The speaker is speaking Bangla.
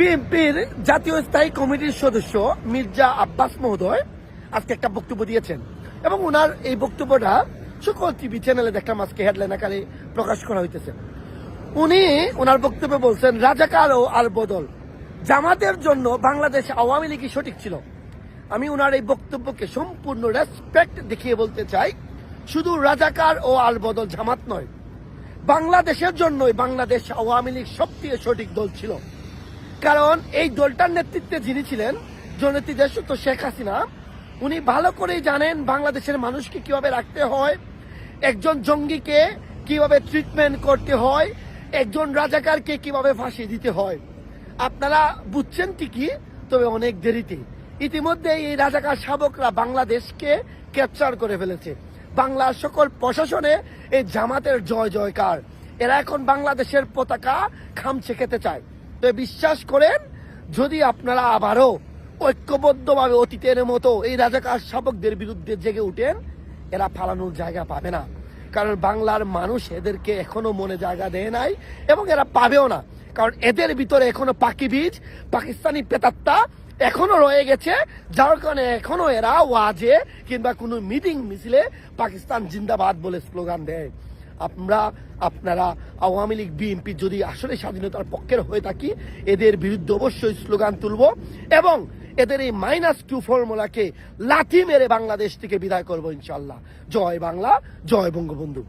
বিএনপির জাতীয় স্থায়ী কমিটির সদস্য মির্জা আব্বাস মহোদয় আজকে একটা বক্তব্য দিয়েছেন। এবং ওনার এই বক্তব্যটা সকল টিভি চ্যানেলে দেখলাম আজকে হেডলাইন আকারে প্রকাশ করা হইতেছে। উনি ওনার বক্তব্যে বলছেন, রাজাকার ও আল বদল। জামাতের জন্য বাংলাদেশ আওয়ামী লীগই সঠিক ছিল। আমি ওনার এই বক্তব্যকে সম্পূর্ণ রেসপেক্ট দেখিয়ে বলতে চাই, শুধু রাজাকার ও আল বদল জামাত নয়, বাংলাদেশের জন্যই বাংলাদেশ আওয়ামী লীগ সবচেয়ে সঠিক দল ছিল। কারণ এই দলটার নেতৃত্বে যিনি ছিলেন জননেত্রী দেশত্ব শেখ হাসিনা, উনি ভালো করেই জানেন বাংলাদেশের মানুষকে কীভাবে রাখতে হয়, একজন জঙ্গিকে কীভাবে ট্রিটমেন্ট করতে হয়, একজন রাজাকারকে কীভাবে ফাঁসি দিতে হয়। আপনারা বুঝছেন ঠিকই, তবে অনেক দেরিতে। ইতিমধ্যে এই রাজাকার শাবকরা বাংলাদেশকে ক্যাপচার করে ফেলেছে। বাংলার সকল প্রশাসনে এই জামাতের জয় জয়কার এরা এখন বাংলাদেশের পতাকা খামছে খেতে চায়। বিশ্বাস করেন, যদি আপনারা আবারও ঐক্যবদ্ধভাবে অতীতের মতো এই রাজাকার শাবকদের বিরুদ্ধে জেগে উঠেন, এরা ফালানোর জায়গা পাবে না। কারণ বাংলার মানুষ এদেরকে এখনও মনে জায়গা দেয় নাই এবং এরা পাবেও না। কারণ এদের ভিতরে এখনও পাকি বীজ, পাকিস্তানি প্রেতাত্মা এখনও রয়ে গেছে, যার কারণে এখনও এরা ওয়াজে কিংবা কোনো মিটিং মিছিলে পাকিস্তান জিন্দাবাদ বলে স্লোগান দেয়। আমরা, আপনারা আওয়ামী লীগ বিএনপি যদি আসলে স্বাধীনতার পক্ষের হয়ে থাকি, এদের বিরুদ্ধে অবশ্যই স্লোগান তুলব এবং এদের এই মাইনাস টু ফর্মুলাকে লাথি মেরে বাংলাদেশ থেকে বিদায় করব ইনশাল্লাহ। জয় বাংলা, জয় বঙ্গবন্ধু।